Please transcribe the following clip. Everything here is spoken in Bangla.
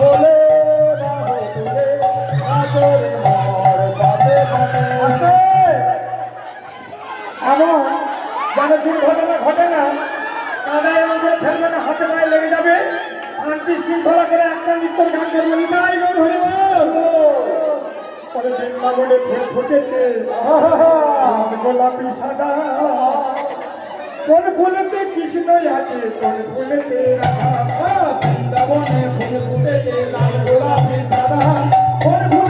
বলে না আমার পাবে আসে এমন যেন দুর্ঘটনা আমাদের ফেলবে না লেগে যাবে শান্তি শৃঙ্খলা করে একটা নৃত্যর গান করব নিতাই গৌর হরি পরে বৃন্দাবনে ফুল ফুটেছে গোলাপি কোন ফুলেতে কৃষ্ণ আছে, কোন ফুলেতে রাধা, বৃন্দাবনে ফুল ফুটেছে, লাল গোলাপি দাদা কোন ফুল